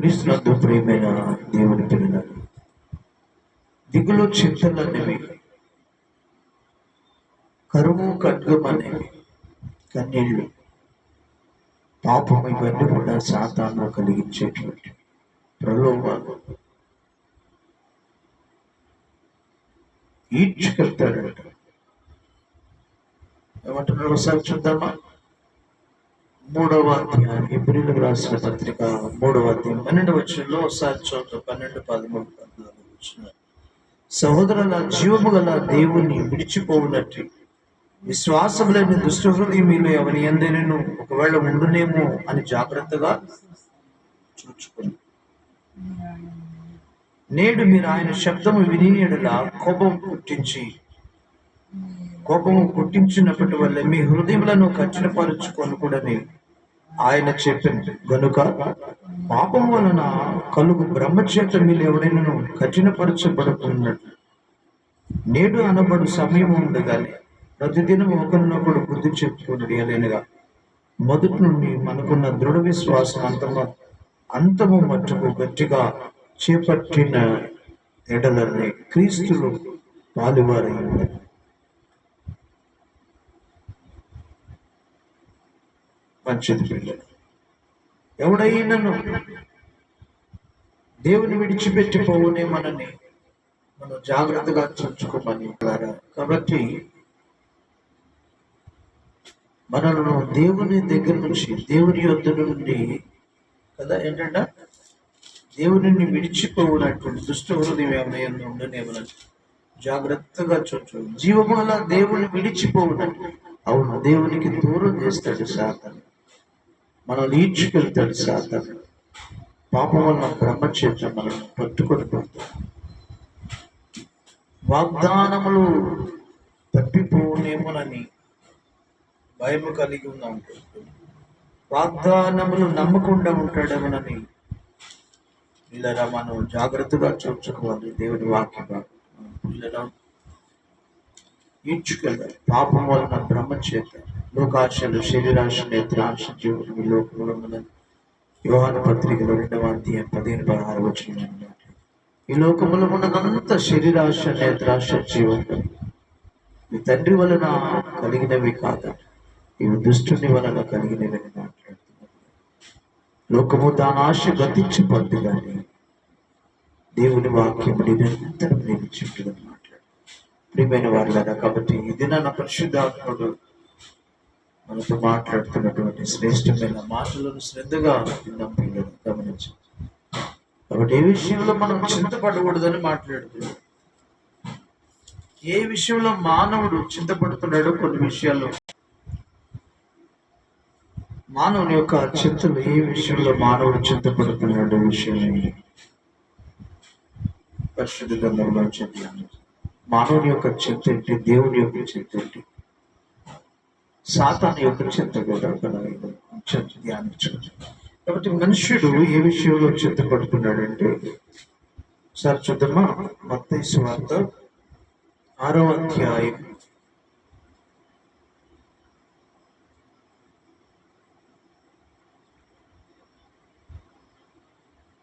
క్రీస్తునందు ప్రియమైన దేవుని పిల్లలు దిగులు చింతలనేవి కరువు ఖడ్గం అనేవి కన్నీళ్ళు పాపం ఇవన్నీ కూడా శాతాన్ని కలిగించేటువంటి ప్రలోభాలు. ఈడ్చుకెళ్తాడంట. ఏమంటున్నారు ఒకసారి చూద్దామా? మూడవ అధ్యాయం రాసిన పత్రిక మూడవ అధ్యాయం పన్నెండు వచ్చంలో ఒకసారి చూద్దాం పన్నెండు పదమూడు పద్నాలుగు వచ్చిన సహోదరుల జీవము గల దేవుణ్ణి విడిచిపోవునట్టు. విశ్వాసం లేని దుష్టహృదయం మీలో ఎవరి ఎందైనను ఒకవేళ ఉండునేమో అని జాగ్రత్తగా చూచుకుని. నేడు మీరు ఆయన శబ్దము వినియడలా కోపం పుట్టించి కోపము పుట్టించినప్పటి వల్ల మీ హృదయములను కూడానే ఆయన చెప్పింది గనుక పాపం వలన కలుగు బ్రహ్మచేత మీరు ఎవడైనా కఠినపరచబడుతున్నట్టు. నేడు అనబడు సమయం ఉండగాలి ప్రతిదినం ఒకరినొకడు బుద్ధి చెప్పుకుని అనేగా మొదటి నుండి మనకున్న దృఢ విశ్వాసం అంతము అంతము మట్టుకు గట్టిగా చేపట్టిన ఎడలని క్రీస్తులు పాలువారై మంచిది పిల్లలు ఎవడైనాను దేవుని విడిచిపెట్టిపోవునే మనని మనం జాగ్రత్తగా చూసుకోమని కాబట్టి మనలను దేవుని దగ్గర నుంచి దేవుని యొద్ నుండి కదా ఏంటంట దేవుని విడిచిపోవునటువంటి దుష్ట హృదయం ఏమైనా ఉండనే మనం జాగ్రత్తగా చూచు జీవమాల దేవుని విడిచిపోవునట్టు అవును దేవునికి దూరం చేస్తాడు సాతను. మనం ఈడ్చుకెళ్తాడు సాతను పాపం వల్ల బ్రహ్మచేత మనల్ని పట్టుకొని పోతాం. వాగ్దానములు తప్పిపోనేమోనని భయము కలిగి ఉన్నాం. వాగ్దానములు నమ్మకుండా ఉంటాడేమోనని ఇలా మనం జాగ్రత్తగా చూసుకోవాలి దేవుడి వాక్యం పిల్లలు ఈడ్చుకెళ్ళాలి పాపం వలన బ్రహ్మచేత లోకాశలు శరీరాశ నేత్రాశ జీవులు ఈ లోకంలో మన పత్రికలో రెండవ అధ్యాయం పదిహేను పదహారు వచ్చిన ఈ లోకములో ఉన్నదంతా శరీరాశ నేత్రాశ జీవనం మీ తండ్రి వలన కలిగినవి కాదు. ఇవి దుష్టుని వలన కలిగినవి అని లోకము దాని ఆశ గతించిపోద్ది కానీ దేవుని వాక్యం నిరంతరం నిలిచింటుందని మాట్లాడు ప్రియమైన వారులారా కాబట్టి ఇది నా పరిశుద్ధాత్ముడు మనతో మాట్లాడుతున్నటువంటి శ్రేష్టమైన మాటలను శ్రద్ధగా విన్నాం పిల్లలు గమనించు. కాబట్టి ఏ విషయంలో మనం చింతపడకూడదని మాట్లాడుతున్నాం? ఏ విషయంలో మానవుడు చింతపడుతున్నాడో కొన్ని విషయాల్లో. మానవుని యొక్క చింతలు ఏ విషయంలో మానవుడు చింతపడుతున్నాడు విషయాన్ని పరిశుద్ధ గ్రంథంలో చెప్పాను మానవుని యొక్క చింత ఏంటి? దేవుని యొక్క చింత ఏంటి? సాతాన్ యొక్క చింత కూడా మనం చింత ధ్యానించవచ్చు కాబట్టి మనుష్యుడు ఏ విషయంలో చింతపడుతున్నాడంటే సార్ చూద్దామా? మత్తయి వార్త ఆరో అధ్యాయం.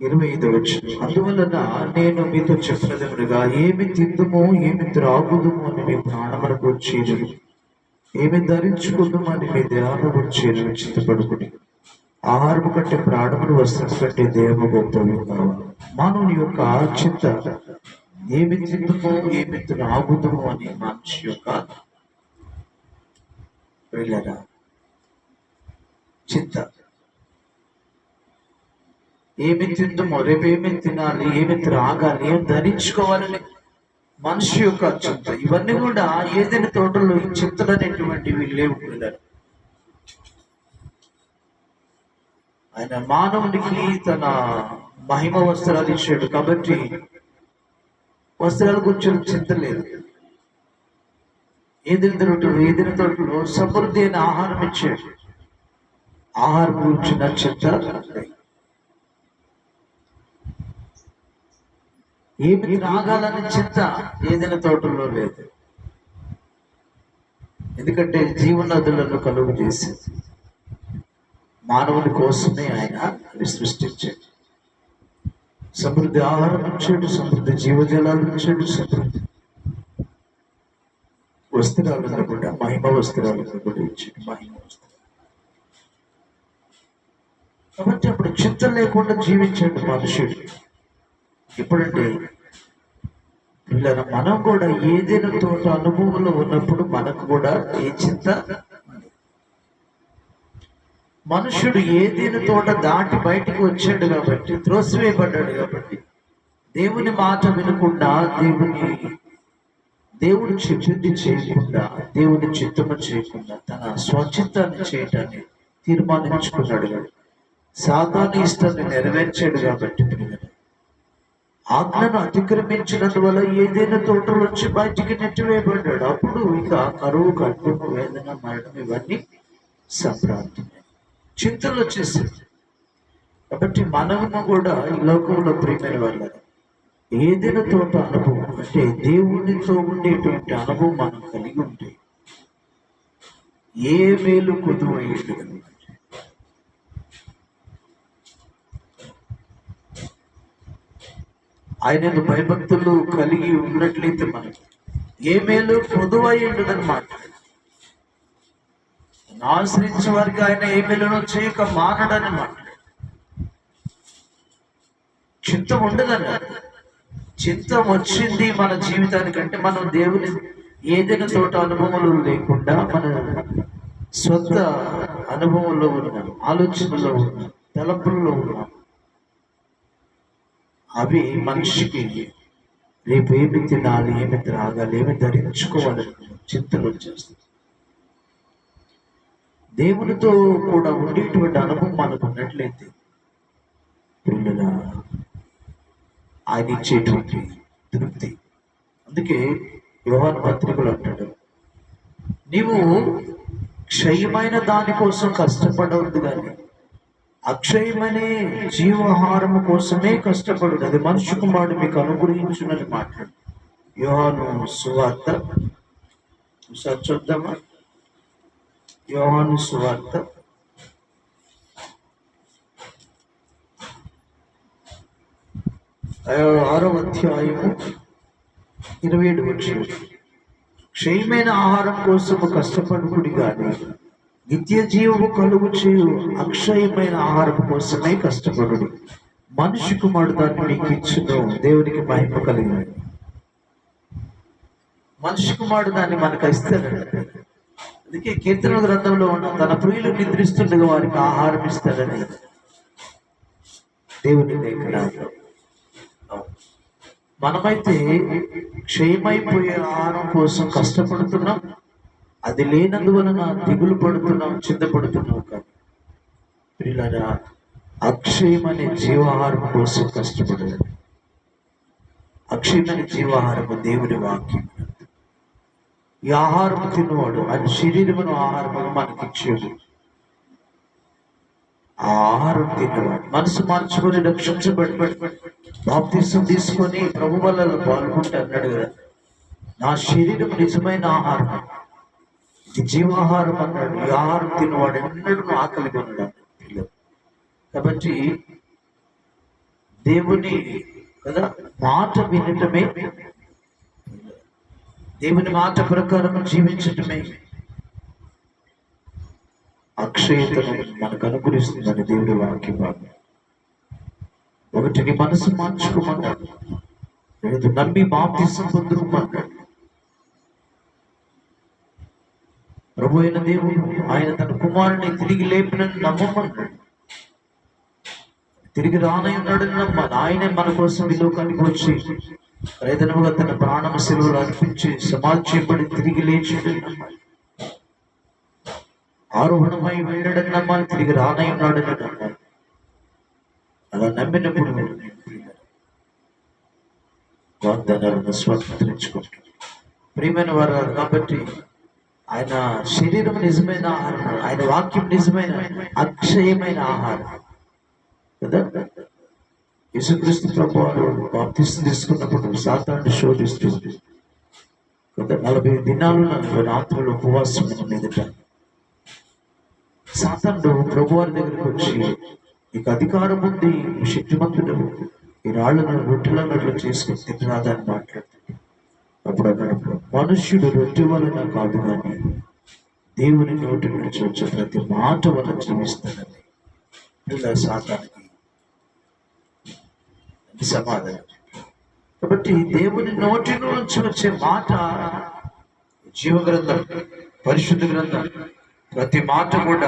ఇరవై ఐదు వచ్చిన అందువలన నేను మీతో చెప్పినదనగా ఏమి తిందుమో ఏమి త్రాగుదుమో అని మీ ప్రాణములకు వచ్చేది ఏమి ధరించుకుందామని మీ దేహము వచ్చేది చింతపడుకుని ఆహారము కంటే ప్రాణములు వస్త్రం కంటే దేహము గొప్పవి కావాలి మానవుని యొక్క చింత ఏమి తిందుమో ఏమి త్రాగుదుమో అని మనిషి యొక్క వెళ్ళరా చింత ఏమి తిందుమో రేపు ఏమి తినాలి ఏమి త్రాగాలి ఏం ధరించుకోవాలని మనిషి యొక్క చింత. ఇవన్నీ కూడా ఏదైనా తోటలో ఈ చింతలు అనేటువంటివి లేవు ఆయన మానవునికి తన మహిమ వస్త్రాలు ఇచ్చాడు కాబట్టి వస్త్రాల గురించి చింత లేదు. ఏదైనా తోటలు ఏదైనా తోటలో సమృద్ధి అయిన ఆహారం ఇచ్చాడు. ఆహారం గురించిన చింత. ఏమి త్రాగాలని చింత ఏదైనా తోటల్లో లేదు. ఎందుకంటే జీవనదులను కలుగు చేసేది. మానవుని కోసమే ఆయన అవి సృష్టించాడు. సమృద్ధి ఆహారం ఇచ్చాడు సమృద్ధి జీవజలాలు ఇచ్చాడు సమృద్ధి వస్త్రాలను కూడా మహిమ వస్త్రాలను కూడా ఇచ్చాడు మహిమ వస్త్రాలు. కాబట్టి అప్పుడు చింత లేకుండా జీవించాడు మనుషుడు. ఎప్పుడంటే పిల్లల మనం కూడా ఏదైనా తోట అనుభవంలో ఉన్నప్పుడు మనకు కూడా ఏ చింత? మనుషుడు ఏదైనా తోట దాటి బయటికి వచ్చాడు కాబట్టి త్రోసివేయబడ్డాడు కాబట్టి దేవుని మాట వినకుండా దేవుని దేవుడు చెప్పింది చేయకుండా దేవుని చిత్తము చేయకుండా తన స్వచిత్తాన్ని చేయటాన్ని తీర్మానించుకున్నాడు సాధారణ ఇష్టాన్ని నెరవేర్చాడు కాబట్టి ఆజ్ఞను అతిక్రమించినందువల్ల ఏదైనా తోటలు వచ్చి బయటికి నెట్టివేయబడ్డాడు. అప్పుడు ఇక కరువు కట్టుకు వేదన మరణం ఇవన్నీ సంప్రాంతమే చింతలు వచ్చేసింది కాబట్టి మనము కూడా ఈ లోకంలో ప్రియమైన వాళ్ళ ఏదైనా తోట అనుభవం అంటే దేవునితో ఉండేటువంటి అనుభవం మనం కలిగి ఉంటే ఏ మేలు కుదువయ్యేది ఆయన భయభక్తులు కలిగి ఉన్నట్లయితే మనకి ఏ మేలు పొదువై ఉండదన్నమాట ఆశ్రయించే వారికి ఆయన ఏ మేలునో చేయక మానడని మాట. చింతం ఉండదని చింతం వచ్చింది మన జీవితానికంటే మనం దేవుని ఏదైనా తోట అనుభవములు లేకుండా మన సొంత అనుభవంలో ఉన్నాం ఆలోచనలో ఉన్నాం తలపుల్లో ఉన్నాం. అవి మనిషికి రేపు ఏమి తినాలి ఏమి త్రాగాలి ఏమి ధరించుకోవాలని చింతలు చేస్తుంది. దేవునితో కూడా ఉండేటువంటి అనుభవం మనకు ఉన్నట్లయితే పిల్లల ఆయన ఇచ్చేటువంటి తృప్తి. అందుకే వ్యవహార పత్రికలు అంటాడు నీవు క్షయమైన దానికోసం కష్టపడవద్దు కానీ అక్షయమనే జీవహారము కోసమే కష్టపడు అది మనుషు కుమారుడు మీకు అనుగ్రహించునని మాట్లాడు. యోహాను సువార్త. ఒకసారి చూద్దామా? యోహాను సువార్త. ఆ- ఆరో అధ్యాయము ఇరవై ఏడు వచ్చి క్షయమైన ఆహారం కోసం కష్టపడుకుడి కానీ నిత్య జీవము కలుగు చేయు అక్షయమైన ఆహారం కోసమే కష్టపడు మనిషి కుమారుడు దాన్ని మీకు ఇచ్చును. దేవునికి మహిమ కలిగిన మనిషి కుమారుడు దాన్ని మనకు ఇస్తాడు అందుకే కీర్తన గ్రంథంలో ఉన్న తన ప్రియులు నిద్రిస్తుండగా వారికి ఆహారం ఇస్తాడని దేవుని లేఖనాలు మనమైతే క్షయమైపోయే ఆహారం కోసం కష్టపడుతున్నాం. అది లేనందువలన దిగులు పడుతున్నాం చింతపడుతున్నాం కానీ. పిల్లరా అక్షయమనే జీవాహారం కోసం కష్టపడలేదు. అక్షయమనే జీవాహారము దేవుని వాక్యం. ఈ ఆహారం తిన్నవాడు ఆయన శరీరమును ఆహారముగా మనకి ఇచ్చేది ఆ ఆహారం తిన్నవాడు మనసు మార్చుకొని రక్షించబడి బాప్తీసం తీసుకొని ప్రభు వల్ల పాల్గొంటే అన్నాడు కదా. నా శరీరం నిజమైన ఆహారం జీవాహారం అన్నాడు. ఈ ఆహారం తిన్నవాడు ఎన్నడూ ఆకలి కొన్నాడు పిల్లలు కాబట్టి దేవుని కదా మాట వినటమే దేవుని మాట ప్రకారం జీవించటమే అక్షయతను మనకు అనుగ్రహిస్తుందని దేవుడి వాక్యం భాగం మనసు మార్చుకోమన్నాడు. లేదు నమ్మి బాప్తిసం పొందుకోమన్నాడు ప్రభు అయిన దేవుడు ఆయన తన కుమారుని తిరిగి లేపినని నమ్మమన్నాడు తిరిగి రానై నమ్మాలి. ఆయనే మన కోసం ఈ లోకానికి వచ్చి రైతనముగా తన ప్రాణం సెలవులు అర్పించి సమాధి చేయబడి తిరిగి లేచాడని నమ్మాలి. ఆరోహణమై వెళ్ళాడని నమ్మాలి. తిరిగి రానై నమ్మాలి. అలా నమ్మినప్పుడు వాగ్దానాలను స్వతంత్రించుకుంటాడు ప్రియమైన వారు కాబట్టి ఆయన శరీరం నిజమైన ఆహారం. ఆయన వాక్యం నిజమైన అక్షయమైన ఆహారం. కదా? యేసుక్రీస్తు ప్రభు వారు బాప్తిస్తు తీసుకున్నప్పుడు సాతాన్ని శోధిస్తుంది కదా? నలభై దినాలు నలభై రాత్రులు ఉపవాసం మీదట. సాతానుడు ప్రభు వారి దగ్గరికి వచ్చి నీకు అధికారం ఉంది శక్తిమంతుడు ఈ రాళ్ళను రొట్టెల చేసుకుని తింటున్నాదని మాట్లాడుతుంది అప్పుడు అన్నాడు మనుష్యుడు రొట్టె వలన కాదు కానీ దేవుని నోటి నుంచి వచ్చే ప్రతి మాట వలన జీవిస్తాడని ఇలా సాతానికి సమాధానం కాబట్టి దేవుని నోటి నుంచి వచ్చే మాట జీవ గ్రంథం పరిశుద్ధ గ్రంథం ప్రతి మాట కూడా